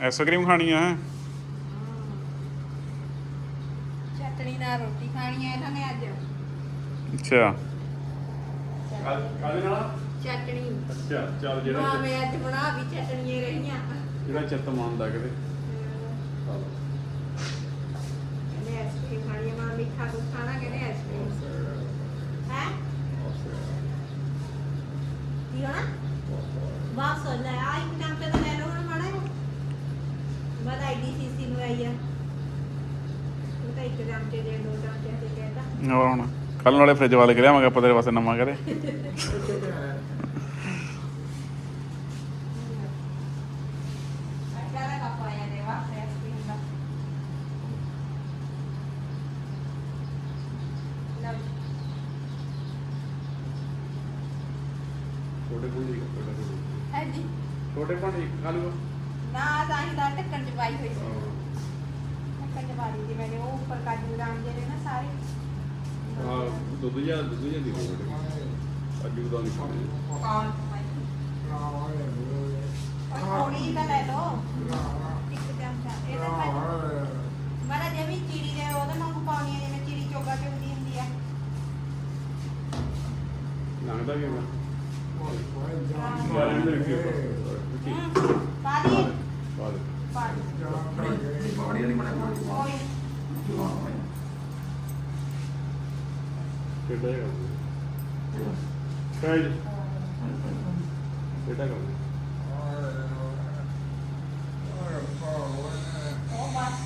Ice cream ਖਾਣੀ ਆ? ਚਟਣੀ ਨਾਲ ਰੋਟੀ ਖਾਣੀ ਹੈ ਇਹਨਾਂ ਨੇ ਅੱਜ। ਅੱਛਾ। ਕਾਹਦੇ ਨਾਲ? ਚਟਣੀ ਅੱਛਾ ਚੱਲ ਹਾਂ ਜਿਹੜਾ ਮੈਂ ਅੱਜ ਬਣਾ ਵੀ ਚਟਣੀਆਂ ਰਹੀਆਂ। ਜਿਹੜਾ ਚਿੱਤ ਮੰਨਦਾ ਕਿਤੇ। ਕਹਿੰਦੇ ਆਈਸਕ੍ਰੀਮ ਖਾਣੀ ਹੈ ਮਾਂ ਮਿੱਠਾ ਕੁਝ ਖਾਣਾ ਕਹਿੰਦੇ ਆਈਸਕ੍ਰੀਮ ਹੈ ਕੀ ਹੋਣਾ ਬਸ ਲੈ ਆ ਇੱਕ ਚਮਚਾ ਤਾਂ ਲੈ ਲਓ ਹੁਣ ਮਾੜਾ ਜਿਹਾ ਮੈਂ ਤਾਂ ਆਈਡੀਸੀਸੀ ਨੂੰ ਆਈ ਆ ਉਹ ਤਾਂ ਇੱਕ ਚਮਚੇ ਦੇ ਦੋ ਚਮਚੇ ਤੇ। ਕਹਿੰਦਾ ਹੋਰ ਹੁਣ ਕੱਲ ਨਾਲੇ ਫ੍ਰਿਜ ਵਾਲੇ ਕੇ ਲਿਆਵਾਂਗੇ ਆਪਾਂ ਤੇਰੇ ਵਾਸਤੇ ਨਵਾਂ ਕਰੇ। ਅੱਛਾ ਦਾ ਕੱਪ ਆਇਆ ਦੇ ਵਾਸਤੇ ਆਈਸਕ੍ਰੀਮ ਦਾ ਲਓ ਛੋਟੇ ਭਾਂਡੇ ਦੀ ਕੱਪੜੇ ਦਾ ਹੈ ਜੀ? ਛੋਟੇ ਇੱਕ ਖਾ ਲੂਗਾ ਨਾ ਤਾਂ ਹੀ ਦਾ ਢੱਕਣ ਚ ਪਾਈ ਹੋਈ ਸੀ। ਢੱਕਣ ਚ ਪਾ ਦਿੱਤੀ ਸੀ ਮੈंने ਉਹ ਉੱਪਰ ਕਾਜੂ ਬਦਾਮ ਜਿਹੜੇ ਨਾ ਸਾਰੇ। ਹਾਂ ਦੁੱਧ ਜਾਂ ਦੁੱਧ ਜਾਂ ਦੀ ਹੋਵੇ ਅੱਜੂ ਦਾ ਨਹੀਂ ਖਾਣੇ ਕੌਣ ਥੋੜੀ ਤਾਂ ਲੈ ਲਓ। ਇੱਕ ਚਮਚਾ। ਇਹ ਤਾਂ ਮਾੜਾ ਜਿਹਾ ਵੀ ਚੀਰੀ ਦੇ ਉਹਦੇ ਵਾਂਗੂ ਪਾਉਣੀ ਹੈ ਜਿਵੇਂ ਚੀਰੀ ਚੋਗਾ ਚੁਗਦੀ ਹੁੰਦੀ ਆ। ਲੰਘਦਾ ਕਿਵੇਂ? ਹਮ, ਪਾ ਦੀ। ਬਾਅਦ ਪਾ ਦੀ ਕੋਈ ਕਿੱਡਾ ਹੈਗਾ ਕਾਇਦ ਕਿੱਡਾ ਹੈਗਾ ਉਹ ਬਸ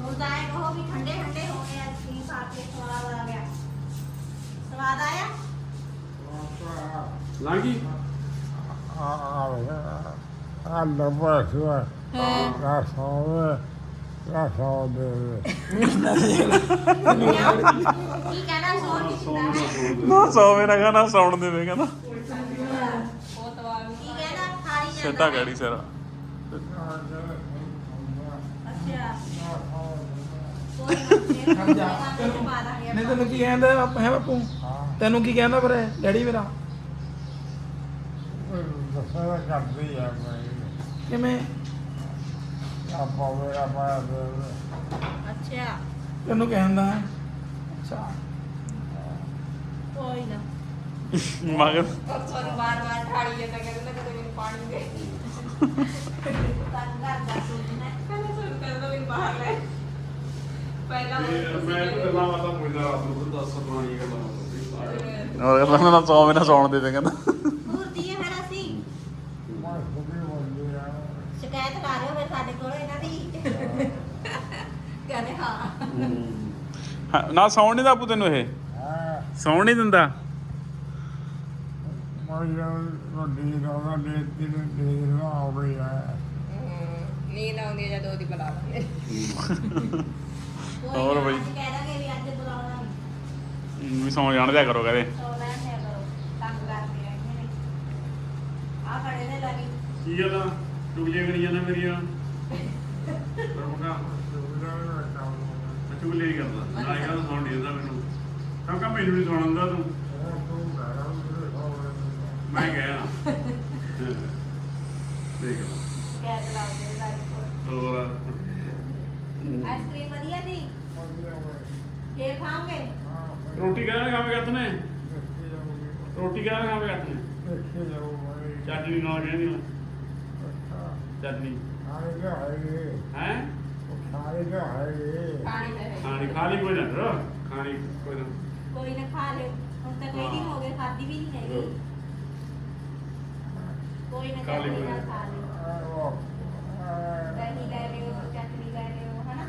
ਹੁਣ ਤਾਂ ਇਹ ਕਹੋ ਵੀ ਠੰਡੇ ਠੰਡੇ ਹੋ ਗਏ ਆਈਸਕ੍ਰੀਮ ਖਾ ਕੇ ਸਵਾਦ ਆ ਗਿਆ ਸਵਾਦ ਆਇਆ ਲਾਂਗੀ ਕੀ ਕਹਿਣਾ ਸੋਣ ਕੀ ਕਹਿੰਦਾ ਨਾ ਸੌ ਮੇਰਾ ਗਾਣਾ ਸੌਣ ਦੇਵੇ ਕਹਿੰਦਾ। ਕੀ ਕਹਿਣਾ ਖਾਲੀ ਜਾਂਦਾ ਸਿੱਧਾ ਗਾੜੀ ਸਿਰ। ਅੱਛਾ ਕੋਈ ਨਾ ਫਿਰ ਪਾ ਦਾਂਗੇ ਨਹੀਂ ਤੈਨੂੰ ਕੀ ਕਹਿੰਦਾ ਹੈ ਬਾਪੂ ਤੈਨੂੰ ਕੀ ਕਹਿੰਦਾ ਫਿਰ ਡੈਡੀ ਮੇਰਾ? ਕਿਵੇਂ? ਅੱਛਾ। ਤੈਨੂੰ ਕਹਿੰਦਾ ਹੈ ਅੱਛਾ। ਕੋਈ ਨਾ। ਮਗਰ। ਤੁਹਾਨੂੰ ਬਾਰ ਬਾਰ ਖਾਲੀ ਜਾਂਦਾ ਕਹਿੰਦਾ ਕਦੇ ਮੈਨੂੰ ਪਾਣੀ ਦੇ। ਤੰਗ ਕਰਦਾ ਸੋਚਣਾ ਕਹਿੰਦਾ ਤੁਹਾਨੂੰ ਕਹਿੰਦਾ ਮੈਨੂੰ ਬਾਹਰ ਲੈ ਪਹਿਲਾਂ ਮੈਂ ਤਾਂ ਗੱਲਾਂ ਬਾਤਾਂ ਪੁੱਛਦਾ ਰਾਤ ਨੂੰ ਦੱਸ ਪੁਰਾਣੀਆਂ ਗੱਲਾਂ ਉਹ ਕਹਿੰਦਾ ਨਾ ਸੌ ਮੇਰਾ ਸੌਣ ਦੇਵੇ ਕਹਿੰਦਾ ਪੂਰਦੀ ਹੈ ਫਿਰ ਅਸੀਂ ਸ਼ਿਕਾਇਤ ਲਾ ਰਹੇ ਹੋ ਫਿਰ ਸਾਡੇ ਕੋਲ ਇਹਨਾਂ ਦੀ ਕਹਿੰਦੇ ਹਾਂ ਹਾਂ, ਨਾ ਸੌਣ ਨਹੀਂ ਦਾਪੂ ਤੈਨੂੰ ਇਹ। ਸੌਣ ਨਹੀਂ ਦਿੰਦਾ। ਨੀਂਦ ਆਉਂਦੀ ਹੈ ਜਦੋਂ ਦੀ ਬੁਲਾ ਹੋਰ ਬਈ। ਕਹਿ ਦਾਂਗੇ ਵੀ ਅੱਜ ਬੁਲਾਉਣਾ ਨਹੀਂ ਵੀ ਸੌਂ ਜਾਣ ਦਿਆ ਕਰੋ ਕਹਦੇ ਸੋ ਦਿਆ ਕਰੋ। ਤੰਗ ਕਰਦੇ ਰਹਿੰਦੇ ਨੇ। ਆ ਖੜੇ ਨੇ ਲੱਗੀ। ਕੀ ਗੱਲਾਂ ਟੁਕ ਜੇ ਕਰੀ ਜਾਂਦਾ ਮੇਰੀਆਂ। ਨਹੀਂ ਕਰਦਾ ਨਾ ਇਹ ਗੱਲ ਸੁਣ ਨਹੀਂ ਦਿੰਦਾ ਮੈਨੂੰ। ਕਿਉਂਕਿ ਮੈਨੂੰ ਨਹੀਂ ਸੁਣਨ ਦਿੰਦਾ ਤੂੰ? ਮੈਂ ਗਿਆ ਨਾ ਦੇਖ ਲਾ। ਕੈਦ ਲਾਈਟ ਕੋਲ। ਹੋਰ? ਆਈਸਕ੍ਰੀਮ ਵਧੀਆ ਦੀ ਫੇਰ ਖਾਓਗੇ? ਰੋਟੀ ਕਿਹੜਾ ਖਾਵੇਂ ਕਰਤ ਨੇ ਰੋਟੀ ਕਿਹੜਾ ਖਾਵੇਂ ਕਰਤ ਨੇ ਚਟਨੀ ਨਾਲ ਕਹਿੰਦੀ ਚਟਨੀ। ਹੈ? ਪਾਣੀ ਲੈ ਖਾਣੀ ਖਾਲੀ ਕੋਈ ਨਾ ਰੋ ਖਾਣੀ ਕੋਈ ਨਾ। ਕੋਈ ਨਾ ਖਾ ਲਿਓ ਹੁਣ ਤਾਂ ਕਈ ਦਿਨ ਹੋ ਗਏ ਖਾਦੀ ਵੀ ਨਹੀਂ ਹੈਗੀ। ਕੋਈ ਨਾ ਖਾ ਲਈ ਚਟਨੀ ਕੋਈ ਨਾ। ਖਾ ਲਿਓ। ਦਹੀਂ ਲੈ ਲਿਓ ਚਟਨੀ ਲੈ ਲਿਓ ਹਨਾ?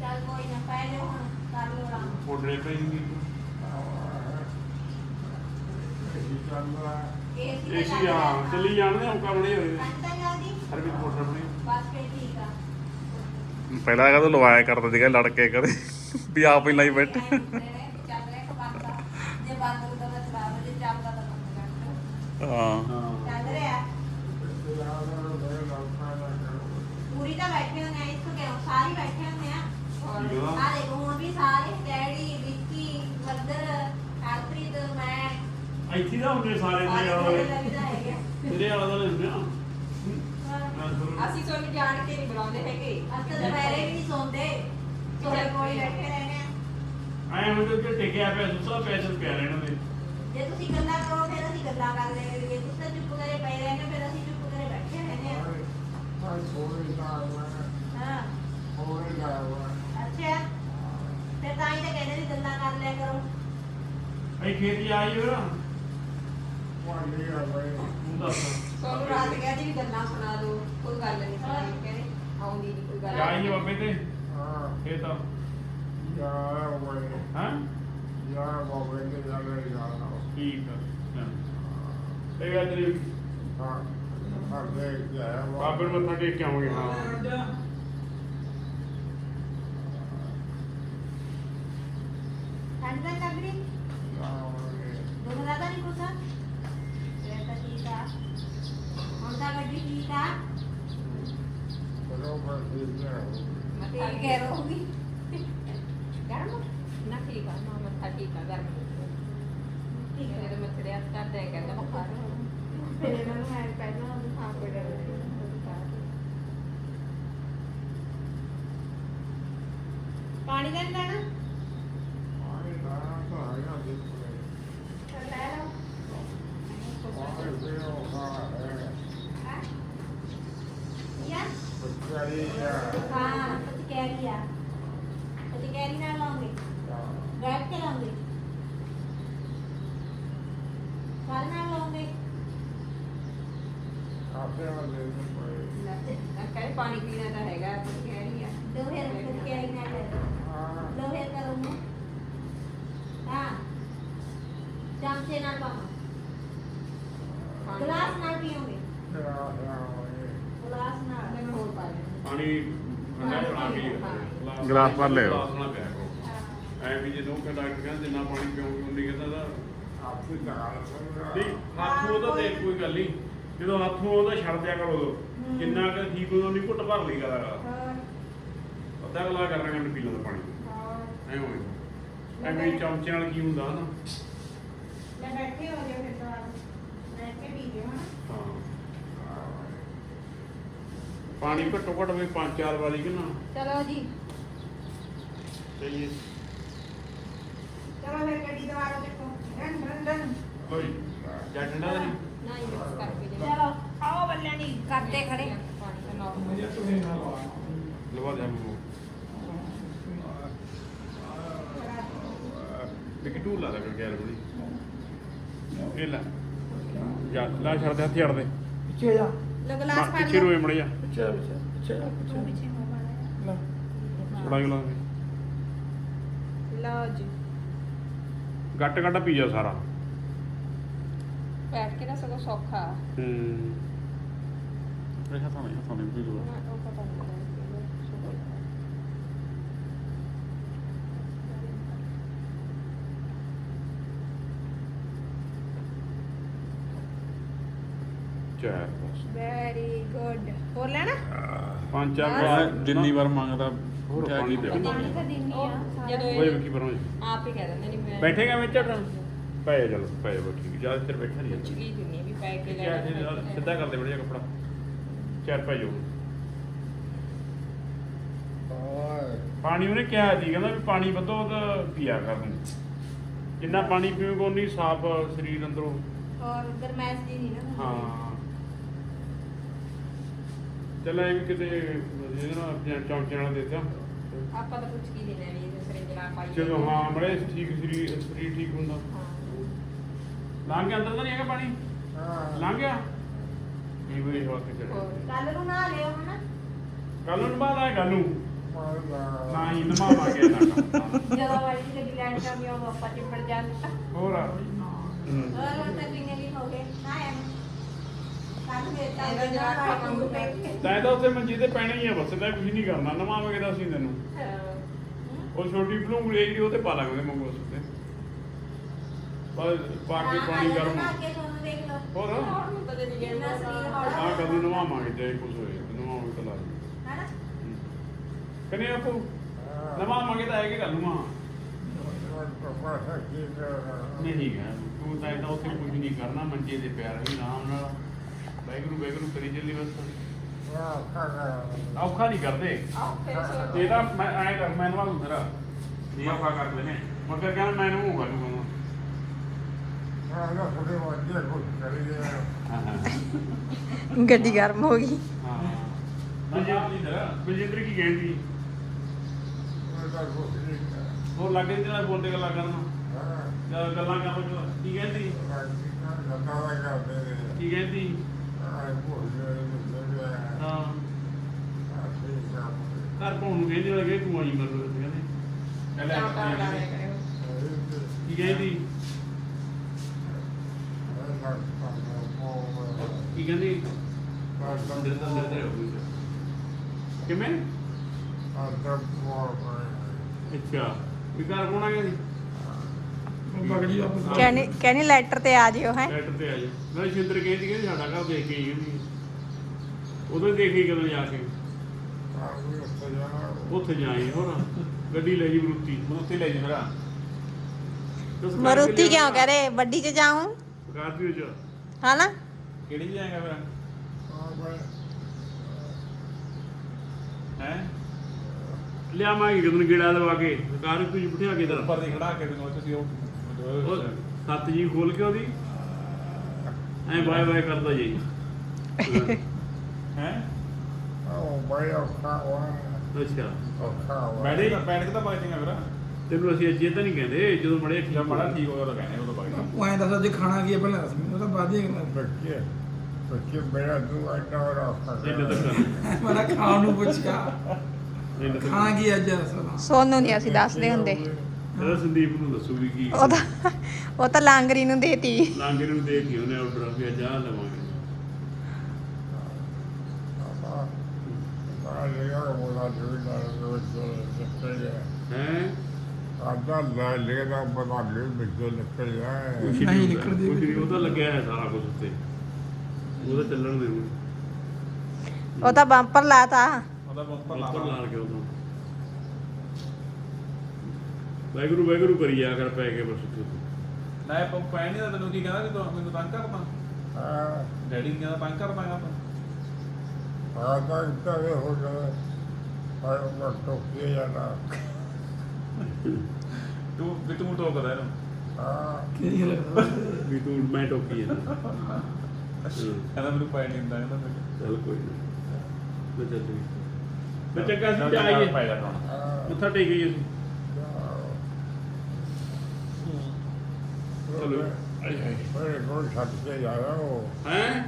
ਚੱਲ ਕੋਈ ਨਾ ਪੈ ਜਾਓ ਹੁਣ ਕਰ ਲਓ ਆਰਾਮ। ਫੋਟੜੇ ਪਈ ਨਹੀਂ ਏਸੀ ਏਸੀ ਹਾਂ ਚੱਲੀ ਜਾਣਦੇ ਹਾਂ ਕਰਨੇ ਹੋਏ ਕੰਟਾ ਜਲਦੀ ਹਰ ਵੀ ਫੋਟੜ ਬਣੀ ਬਸ ਫਿਰ ਠੀਕ ਆ ਪਹਿਲਾਂ ਕਦੋਂ ਲਵਾਇਆ ਕਰਦਾ ਸੀਗਾ ਲੜ ਕੇ ਕਦੇ ਵੀ ਆਪ ਹੀ ਲਾਈ ਬੈਠੇ। ਹਾਂ ਹਾਂ ਚੱਲ ਰਿਹਾ ਪੂਰੀ ਤਾਂ ਬੈਠੇ ਹੁੰਦੇ ਆ ਇੱਥੋਂ ਕਿਉਂ ਸਾਰੇ ਬੈਠੇ ਹੁੰਦੇ ਆ ਆ। ਆ ਦੇਖੋ ਹੁਣ ਵੀ ਸਾਰੇ ਡੈਡੀ ਵਿੱਕੀ ਮਦਰ ਇੱਥੇ ਦਾ ਹੁੰਦੇ ਸਾਰੇ ਆਲੇ। ਦੇ ਦੁਆਲੇ ਹੈਗਾ। ਤੇਰੇ ਵਾਲਾ ਦਾ ਹੁੰਦੇ ਆ ਅਸੀਂ ਤੁਹਾਨੂੰ ਜਾਣ ਕੇ ਨਹੀਂ ਬੁਲਾਉਂਦੇ ਹੈਗੇ। ਅਸਲ ਦੁਪਹਿਰੇ ਵੀ ਨਹੀਂ ਸੌਂਦੇ। ਤੁਹਾਡੇ ਕੋਲ ਹੀ ਬੈਠੇ ਰਹਿੰਦੇ ਆ। ਐ ਹੁੰਦੇ ਕਿ ਟਿਕਿਆ ਪਿਆ ਸੁੱਤਾ ਪਿਆ ਪਿਆ ਰਹਿਣਾ ਦੇ ਜੇ ਤੁਸੀਂ ਗੱਲਾਂ ਕਰੋ ਫਿਰ ਅਸੀਂ ਗੱਲਾਂ ਕਰ ਲੈਂਦੇ ਜੇ ਤੁਸੀਂ ਤਾਂ ਚੁੱਪ ਕਰੇ ਪਏ ਰਹਿੰਦੇ ਫਿਰ ਅਸੀਂ ਚੁੱਪ ਕਰੇ ਬੈਠੇ ਰਹਿੰਦੇ ਆ ਹਾਂ। ਅੱਛਾ। ਫਿਰ ਤਾਂ ਹੀ ਤਾਂ ਕਹਿੰਦੇ ਵੀ ਗੱਲਾਂ ਕਰ ਲਿਆ ਕਰੋ। ਐ ਖੇਤੀ ਆਈ ਹੋ ਤੂੰ ਦੱਸ ਤੁਹਾਨੂੰ ਰਾਤ ਕਹਿ ਜੀ ਗੱਲਾਂ ਸੁਣਾ ਦਿਓ ਕੋਈ ਗੱਲ ਨਹੀਂ ਸੁਣਾਈ ਕਹਿੰਦੇ ਆਉਂਦੀ ਨਹੀਂ ਕੋਈ ਗੱਲ। ਆਈ ਬਾਬੇ ਤੇ? ਇਹ ਤਾਂ। ਹਾਂ? ਠੀਕ ਆ ਹਾਂ। ਇਹ ਗੱਲ ਤੇਰੀ ਬਾਬੇ ਨੂੰ ਮੱਥਾ ਟੇਕ ਕੇ ਆਵਾਂਗੇ ਹਾਂ ਠੰਡ ਲੱਗ ਰਹੀ ਦੁਖਦਾ ਤਾਂ ਨਹੀਂ ਕੁਛ ਫਿਰ ਤਾਂ ਠੀਕ ਆ ਹੁਣ ਤਾਂ ਗੱਡੀ ਠੀਕ ਆ ਮੱਥਾ ਠੀਕ ਹੈ ਰਹੂਗੀ ਗਰਮ ਨਾ ਠੀਕ ਆ ਨਾ ਮੱਥਾ ਠੀਕ ਆ ਗਰਮ ਠੀਕ ਹੈ ਮੇਰੇ ਮੱਥੇ ਦੇ ਹੱਥ ਕਰਦੇ ਆ ਕਹਿੰਦਾ ਬੁਖਾਰ ਫਿਰ ਇਹਨਾਂ ਨੂੰ ਮੈਂ ਪਹਿਲਾਂ ਹਾਂ ਕੋਈ ਡਰ ਨਹੀਂ ਪਾਣੀ ਦਾ ਨਹੀਂ ਲੈਣਾ ਲੈ ਹਾਂ ਹਾਂ ਰਹੀ ਆ। ਪਤੀ ਕਹਿ ਰਹੀ ਨਾਲ ਲਾਉਂਗੇ। ਬੈਠ ਕੇ ਲਾਉਂਗੇ। ਕੱਲ ਨਾਲ ਲਾਉਂਗੇ। ਕਹਿੰਦੇ ਪਾਣੀ ਪੀਣਾ ਤਾਂ ਹੈਗਾ ਪਰ ਕਹਿ ਰਹੀ ਆ। ਦੋ ਫੇਰ ਪਤੀ ਕਹਿ ਰਹੀ ਨਾਲ। ਲੈ ਲਓ ਲੋ ਫੇਰ ਕਰੂੰਗੇ ਹਾਂ। ਚਮਚੇ ਨਾਲ ਪਾਵਾਂ। ਗਲਾਸ ਨਾਲ ਪੀਓਗੇ। ਗਲਾਸ ਨਾਲ। ਮੈਂ ਹੋਰ ਪਾ ਲੈਂਦੀ। ਪਾਣੀ ਬਣਾ ਕੇ ਗਲਾਸ ਭਰ ਲਿਓ। ਗਲਾਸ ਨਾਲ ਪਿਆ ਕਰੋ। ਐ ਵੀ ਜਦੋਂ ਕਿ ਡਾਕਟਰ ਕਹਿੰਦੇ ਜਿੰਨਾ ਪਾਣੀ ਪੀਓਗੇ ਉਨੀ ਕਹਿੰਦਾ ਦਾ ਨਹੀਂ ਹੱਥੋਂ ਤਾਂ ਦੇਖ ਕੋਈ ਗੱਲ ਨਹੀਂ। ਜਦੋਂ ਹੱਥੋਂ ਉਹਦਾ ਛੱਡ ਦਿਆ ਕਰੋ ਉਦੋਂ। ਜਿੰਨਾ ਕਿ ਠੀਕ ਹੋਇਆ ਨਹੀਂ ਘੁੱਟ ਭਰ ਲਈ ਹੋਰ ਅੱਧਾ ਗਲਾ ਕਰਨਾ ਕਿ ਪੀ ਲੈਂਦਾ ਪਾਣੀ। ਐ ਹੋਵੇ। ਐਵੇਂ ਚਮਚੇ ਨਾਲ ਕੀ ਹੁੰਦਾ ਨਾ ਲੈ ਬੈਠੇ ਹੋ ਜਾਓ ਫਿਰ ਤਾਂ। ਬੈਠ ਕੇ ਪੀ ਲਿਓ ਹਨਾ। ਹਾਂ। ਪਾਣੀ ਘੱਟੋ ਘੱਟ ਵੀ ਪੰਜ ਚਾਰ ਵਾਰੀ ਕਿ ਨਾ। ਚਲੋ ਜੀ। ਚਾਹੀਏ ਚਲੋ ਫਿਰ ਗੱਡੀ ਦਵਾ ਲਓ ਦੇਖੋ ਰਨ ਰਨ ਰਨ ਕੋਈ ਜਾਂ ਠੰਡਾ ਤਾਂ ਨਹੀਂ ਨਾ ਹੀ ਮਿਕਸ ਕਰਕੇ ਜੀ ਚਲੋ ਆਓ ਬੱਲੇ ਨਹੀਂ ਕਰਦੇ ਖੜੇ। ਪਾਣੀ ਦਾ ਲਵਾ ਦੇ ਮੂੰਹ। ਦੇਖੀ ਟੂਲ ਲਾ ਦੇ ਕਰ ਗਿਆ ਬੜੀ। ਇਹ ਲੈ। ਜਾ ਲਾ ਛੱਡ ਦੇ ਹੱਥ ਛੱਡ ਦੇ। ਪਿੱਛੇ ਜਾ। ਲੋ ਮਾ- ਗਲਾਸ ਪਾ ਪਿੱਛੇ ਰੋਏ ਮੜ ਜਾ ਪਿੱਛੇ ਪਿੱਛੇ ਪਿੱਛੇ ਤੂੰ ਪਿੱਛੇ ਹੋ ਪਾਣਾ ਲੈ। ਛੜਾ ਗਲਾ ਲਓ ਜੀ। ਗੱਟ ਗੱਟ ਪੀ ਜਾ ਸਾਰਾ। ਬੈਠ ਕੇ ਨਾ ਸਗੋਂ ਸੌਖਾ। ਹੂੰ। ਇਹ ਹੱਥਾਂ ਨਹੀਂ ਹੱਥਾਂ ਨਹੀਂ ਪੀ ਲੂਗਾ ਨਾ ਉਹ ਪਤਾ ਨਹੀਂ ਚਾਰ ਵੈਰੀ ਗੁੱਡ ਹੋਰ ਲੈਣਾ? ਪੰਜ ਚਾਰ ਬਸ। ਗਲਾਸ ਜਿੰਨੀ ਵਾਰ ਮੰਗਦਾ ਹੋਰ ਕਿਆ ਪਾਣੀ ਕੀ ਦਿਓ। ਦਿੰਦੀ ਪਾਣੀ ਆ। ਤਾਂ ਦਿੰਨੀ ਆ। ਜਦੋਂ ਓਏ ਇਹ ਕੀ ਪਰੋਂ ਆਪ ਹੀ ਕਹਿ ਦਿੰਦੇ ਨਹੀਂ ਮੈਂ ਬੈਠੇਗਾ ਵਿੱਚ ਪੈ ਜਾ ਚਲੋ ਪੈ ਜਾ ਠੀਕ ਜ਼ਿਆਦਾ ਚਿਰ ਬੈਠਾ ਨਹੀਂ ਕੁਝ ਜਾਂਦਾ ਕੀ ਦਿੰਨੀ ਆ ਵੀ ਪੈ ਕੇ ਲੈ ਕਿਆ ਲੈਣਾ, ਸੀ, ਸਿੱਧਾ ਕਰ ਦੇ ਬੜੀਆ ਕੱਪੜਾ। ਚਾਰ ਪੈ ਜਾਓ। ਪਾਣੀ ਉਹਨੇ ਕਿਹਾ ਸੀ ਕਹਿੰਦਾ ਵੀ ਪਾਣੀ ਵਧੋ ਤਾਂ ਪੀਆ ਕਰ ਨੂੰ ਜਿੰਨਾ ਪਾਣੀ ਪੀਓਗੇ ਉਨੀ ਸਾਫ਼ ਸਰੀਰ ਅੰਦਰੋਂ ਔਰ ਗਰਮੈਸ਼ ਜੀ ਨਹੀਂ ਨਾ ਹਾਂ। ਚੱਲ ਇਹ ਵੀ ਕਿਤੇ ਇਹਦੇ ਨਾਲ ਆਪਣੇ ਚੌਂਕੇ ਨਾਲ ਦਿੱਤਾ ਆਪਾਂ ਤਾਂ ਕੁਝ ਕੀ ਨਹੀਂ ਇਹ ਸਰਿੰਜ ਨਾਲ ਪਾਈ ਜਦੋਂ ਹਾਂ ਮੜੇ ਠੀਕ ਸਰੀਰ ਸਰੀਰ ਠੀਕ ਹੁੰਦਾ। ਹਾਂ। ਲੰਘ ਗਿਆ ਅੰਦਰ ਤਾਂ ਨਹੀਂ ਹੈਗਾ ਪਾਣੀ? ਲੰਘ ਗਿਆ? ਇਹ ਵੀ ਹੋ ਕੇ ਚੜਿਆ ਹੋਰ। ਕੱਲ ਨੂੰ ਨਾ ਲਿਓ ਹਨਾ। ਕੱਲ ਨੂੰ ਬਾਅਦ ਆਏ ਕੱਲ ਨੂੰ। ਨਾ। ਹੀ ਨਮਾਵਾ ਗਿਆ ਨਾ ਕੰਮ। ਜਦੋਂ ਵਾਲੀ ਗੱਡੀ ਲੈਣ ਜਾਂਦੀ ਉਹ ਆਪਾਂ ਚਿੰਬੜ ਜਾਂਦਾ ਹੋਰ ਆ। ਹੂੰ। ਹੋਰ ਤੱਕ ਕਿੰਨੇ ਹੋ ਗਏ ਨਾ। ਐ ਫੇਰ ਤਾਂ ਇਹਦਾ। ਤੈਂ ਉੱਥੇ ਮੰਜੀ ਤੇ ਪੈਣਾ ਹੀ ਆ ਬਸ ਤਾਂ ਕੁਝ ਨਹੀਂ ਕਰਨਾ ਨਮਾਵਾਂਗੇ ਤਾਂ ਅਸੀਂ ਤੈਨੂੰ। ਉਹ ਛੋਟੀ ਭਲੂੰਗੜੀ ਜਿਹੜੀ ਉਹ ਤੇ ਪਾ ਲਾਂਗੇ ਮੰਗੋ ਉਸ ਤੇ। ਬਸ ਪਾ ਕੇ ਪਾਣੀ ਗਰਮ ਕੇ ਤੁਹਾਨੂੰ ਦੇਖ ਲਓ। ਹੋਰ? ਆ ਕਦੋਂ ਨਵਾਵਾਂਗੇ ਜੇ ਕੁਝ ਹੋਏ ਨਵਾਵਾਂਗੇ ਤਾਂ ਲਾ ਕਨੇ ਆਪੋ ਨਵਾਵਾਂਗੇ ਤਾਂ ਆਏਗੀ ਗੱਲ ਮਾਂ ਨਹੀਂ ਹੈ ਤੂੰ ਤਾਂ ਏਦਾਂ ਉੱਥੇ ਕੁਝ ਨਹੀਂ ਕਰਨਾ ਮੰਜੇ ਤੇ ਪਿਆ ਰਹੀ ਆਰਾਮ ਨਾਲ। ਵੈਗਰੂ ਵੈਗਰੂ ਕਰੀ ਚੱਲੀ ਬਸ। ਔਖਾ ਨਹੀਂ ਕਰਦੇ। ਇਹ ਤਾਂ ਮੈਂ ਐ ਕਰ ਮੈਂ ਨਵਾ ਦੂੰ ਤੇਰਾ ਨਹੀਂ ਔਖਾ ਕਰਦੇ ਨੇ। ਮਗਰ ਕਹਿੰਦਾ ਮੈਂ ਨੂੰ ਕਰ ਲੂੰਗਾ ਹਾਂ ਹਾਂ। ਗੱਡੀ ਗਰਮ ਹੋ ਗਈ। ਹਾਂ। ਬਲਜਿੰਦਰ ਕੀ ਕਹਿੰਦੀ ਹੋਰ ਲੱਗੇ ਤੇ ਨਾਲ ਬੋਲਦੇ ਗੱਲਾਂ ਕਰਨ ਗੱਲਾਂ ਕਰਨ ਕੀ ਕਹਿੰਦੀ? ਕੀ ਕਹਿੰਦੀ? ਹਾਂ। ਘਰ ਪਾਉਣ ਨੂੰ ਕਹਿੰਦੀ ਲੱਗੇ ਤੂੰ ਆਈ ਮਰ ਲੋ ਕਹਿੰਦੇ। ਕਹਿੰਦੇ ਕੀ ਕਹਿੰਦੀ? ਕੀ ਕਹਿੰਦੀ? ਅੰਦਰ ਤਾਂ ਅੰਦਰ ਹੋ ਗਈ ਕਿਵੇਂ ਅੱਛਾ। ਵੀ ਘਰ ਪਾਉਣਾ ਗਿਆ ਸੀ? ਪੁੱਤ। ਕਹਿੰਦੀ ਕਹਿੰਦੀ ਲੈਟਰ ਤੇ ਆ ਜਿਓ ਹੈ। ਲੈਟਰ ਤੇ ਆ ਜਾ ਮੈਂ ਸ਼ਿੰਦਰ ਕਹਿੰਦੀ ਕਿ ਸਾਡਾ ਘਰ ਦੇਖ ਕੇ ਆਈ ਕਹਿੰਦੀ ਉਦੋਂ ਹੀ ਦੇਖੀ ਕਦੋਂ ਜਾ ਕੇ। ਉੱਥੇ ਜਾਈ ਹੋਰ। ਗੱਡੀ ਲੈ ਜੀ ਮਰੂਤੀ। ਮਰੂਤੀ ਲੈ ਜੀ ਮੇਰਾ ਮਰੂਤੀ ਕਿਉਂ ਕਹ ਰਹੇ ਵੱਡੀ ਚ ਜਾਉਂ ਸਕਾਰਪੀਓ ਚ ਹਨਾ? ਕਿਹੜੀ ਚ ਜਾਏਗਾ ਮੇਰਾ ਹੈ? ਲਿਆਵਾਂਗੇ ਕਦੋਂ ਗੇੜਾ ਦਵਾ ਕੇ। ਸਕਾਰਪੀਓ ਚ ਬਿਠਾ ਕੇ ਦਰ ਉੱਪਰ ਦੀ ਖੜਾ ਕੇ ਤੈਨੂੰ ਤੁਸੀਂ ਉਹ। ਉਹ ਸੱਤ ਜੀ ਖੋਲ ਕੇ ਉਹਦੀ। ਐ ਬਾਏ ਬਾਏ ਕਰਦਾ ਜੀ। ਹੈ? ਅੱਛਾ। ਬੈਠੇ ਬੈਠ ਕੇ ਤਾਂ ਬਾਈ ਚੰਗਾ ਮੇਰਾ ਤੈਨੂੰ ਅਸੀਂ ਅੱਜੇ ਤਾਂ ਨਹੀਂ ਕਹਿੰਦੇ ਜਦੋਂ ਮੜੇ ਠੀਕ ਜਦ ਮਾੜਾ ਠੀਕ ਹੋ ਗਿਆ ਤਾਂ ਕਹਿੰਦੇ ਉਹ ਤਾਂ ਬਾਈ ਉਹ ਐਂ ਦੱਸ ਅੱਜ ਖਾਣਾ ਕੀ ਹੈ ਪਹਿਲਾਂ ਦੱਸ ਮੈਨੂੰ ਉਹ ਤਾਂ ਬਾਅਦ ਹੀ ਗੱਲ। ਇੰਨਾ ਤਾਂ ਕਰ ਮੈਂ ਖਾਣ ਨੂੰ ਪੁੱਛਿਆ। ਖਾਣਾ ਕੀ ਅੱਜ ਸੋਨੂੰ ਨਹੀਂ ਅਸੀਂ ਦੱਸਦੇ ਹੁੰਦੇ। ਇਹਦਾ ਸੰਦੀਪ ਨੂੰ ਦੱਸੂਗੀ ਕੀ ਉਹ ਤਾਂ ਉਹ ਤਾਂ ਲਾਂਗਰੀ ਨੂੰ ਦੇਤੀ। ਲਾਂਗੇ ਨੂੰ ਦੇ ਕੇ ਉਹਨੇ ਆਰਡਰ ਵੀ ਆਹ ਲਵਾਂਗੇ। ਹੈ? ਆਜਾ ਲੈ ਲੈਦਾ ਬਣਾ ਲੈ ਵਿੱਚੋਂ ਨਿਕਲ ਜਾਏ ਕੁਛ ਨਹੀਂ ਨਹੀਂ ਨਿਕਲਦੀ ਕੁਛ ਨਹੀਂ ਉਹ ਤਾਂ ਲੱਗਿਆ ਹੈ ਸਾਰਾ ਕੁਝ ਉੱਤੇ ਉਹਦਾ ਚੱਲਣ ਦੇ ਉਹ ਤਾਂ ਬੰਪਰ ਲਾਤਾ। ਉਹਦਾ ਬੰਪਰ ਉੱਪਰ ਲਾ ਲਾ ਕੇ ਉਦੋਂ ਵੈਗਰੂ ਵੈਗਰੂ ਕਰੀ ਜਾ ਕਰ ਪੈ ਕੇ ਬਸ ਉੱਥੇ। ਨਾ ਇਹ ਪੈ ਨਹੀਂ ਤੈਨੂੰ ਕੀ ਕਹਿੰਦਾ ਵੀ ਤੂੰ ਮੈਨੂੰ ਤੰਗ ਕਰਦਾ ਹਾਂ। ਡੈਡੀ ਕੀ ਕਹਿੰਦਾ ਤੰਗ ਕਰਦਾਗਾ ਤੂੰ ਆਜਾ ਇੱਥੇ ਹੋ ਜਾਏ ਆਇਓ ਮੈਂ ਟੋਕੀ ਜਾਣਾ। ਤੂੰ ਵੀ ਤੂੰ ਟੋਕਦਾ ਇਹਨੂੰ। ਹਾਂ। ਕੀ ਲੱਗਦਾ ਵੀ ਤੂੰ ਮੈਂ ਟੋਕੀ ਜਾਂਦਾ। ਕਹਿੰਦਾ ਮੈਨੂੰ ਪੈ ਨਹੀਂ ਦਿੰਦਾ ਕਹਿੰਦਾ ਮੈਨੂੰ। ਚੱਲ ਕੋਈ ਨਹੀਂ ਮੈਂ ਚੱਲ ਜੀ ਮੈਂ ਚੰਗਾ ਸੀ ਜਾ ਆਈਏ। ਹਾਂ। ਮੱਥਾ ਟੇਕ ਗਈ ਅਸੀਂ। ਚਲੋ ਆਈ ਆਈ ਮੇਰੇ ਕੋਲ ਛੱਡ ਕੇ ਜਾਇਆ ਉਹ। ਹੈ?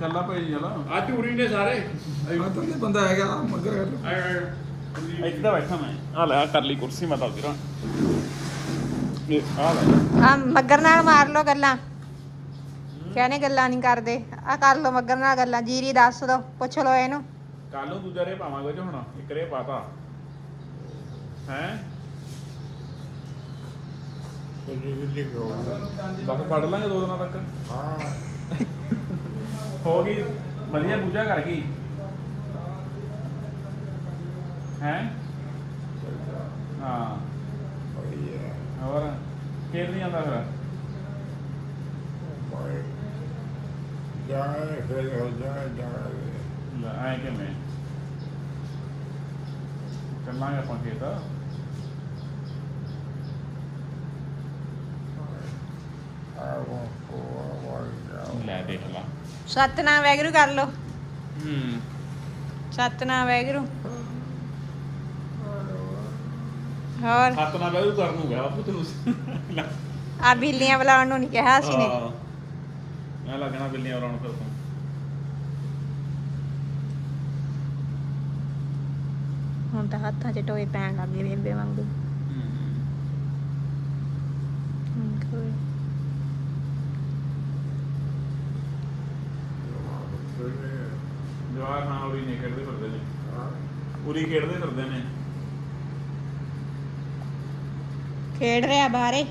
ਕੱਲਾ ਪੈ ਜੀ ਚਲਾ ਆ ਝੂਰੀ ਨੇ ਸਾਰੇ। ਆ ਤਾਂ ਨਹੀਂ ਬੰਦਾ ਹੈਗਾ ਮਗਰ ਕਰ ਲਓ। ਆਏ ਆਏ ਇੱਥੇ ਤਾਂ ਬੈਠਾ ਮੈਂ। ਆ ਲੈ ਆ ਕਰ ਲਈ ਕੁਰਸੀ ਮੈਂ ਤਾਂ ਜਰਾ ਇਹ ਆ ਲੈ। ਆ ਮੱਗਰ ਨਾਲ ਮਾਰ ਲੋ ਗੱਲਾਂ। ਕਹਿੰਦੇ ਗੱਲਾਂ ਨਹੀਂ ਕਰਦੇ। ਆ ਕਰ ਲੋ ਮੱਗਰ ਨਾਲ ਗੱਲਾਂ। ਜੀਰੀ ਦੱਸ ਦੋ ਪੁੱਛ ਲੋ ਇਹਨੂੰ। ਕੱਲ ਨੂੰ ਦੂਜਾ ਰੇ ਪਾਵਾਂਗੇ ਜੋ ਹੁਣ। ਇੱਕ ਰੇ ਪਾਤਾ ਹੈ? ਕਿੰਨੀ ਕਿੰਨੀ ਕੋ ਬਸ ਪੜ ਲਾਂਗੇ ਦੋ ਦਿਨਾਂ ਤੱਕ। ਹਾਂ ਹੋ ਗਈ। ਵਧੀਆ ਪੂਜਾ ਕਰ ਗਈ। ਹੈ? ਹਾਂ। ਹੋਰ? ਫੇਰ ਨਹੀਂ ਆਉਂਦਾ ਫਿਰ? ਜਾਏ ਫਿਰ ਹੋ ਜਾਏ ਜਾਏ ਲੈ, ਐ ਕਿਵੇਂ? ਚੱਲਾਂਗੇ ਆਪਾਂ ਖੇਤ ਆਵੋ ਕੋ ਵਾਲ ਜਾਓ ਲੈ ਦੇਖ ਲਾ ਸਤਨਾਮ ਵੈਗਰੂ ਕਰ ਲੋ ਹੂੰ। ਸਤਨਾਮ ਵੈਗਰੂ। ਹੋਰ? ਹੱਥ ਨਾਲ ਕਰਨ ਨੂੰ ਗਿਆ ਬਾਪੂ ਤੈਨੂੰ। ਆ ਬਿੱਲੀਆਂ ਬੁਲਾਉਣ ਨੂੰ ਨਹੀਂ ਕਿਹਾ ਸੀ ਨੇ। ਹਾਂ। ਮੈਂ ਲੱਗਣਾ ਬਿੱਲੀਆਂ ਉਰਾਉਣ ਫਿਰ ਤੋਂ। ਹੁਣ ਤਾਂ ਹੱਥਾਂ 'ਚ ਟੋਏ ਪੈਣ ਲੱਗ ਗਏ ਬੇਬੇ ਵਾਂਗੂ। ਹੁਣ ਕੋਈ। ਜਵਾਰ ਹਾਂ ਉਰੀ ਨਹੀਂ ਖੇਡਦੇ ਫਿਰਦੇ ਨੇ ਉਰੀ ਖੇਡਦੇ ਫਿਰਦੇ ਨੇ। ਖੇਡ ਰਿਹਾ ਬਾਹਰੇ।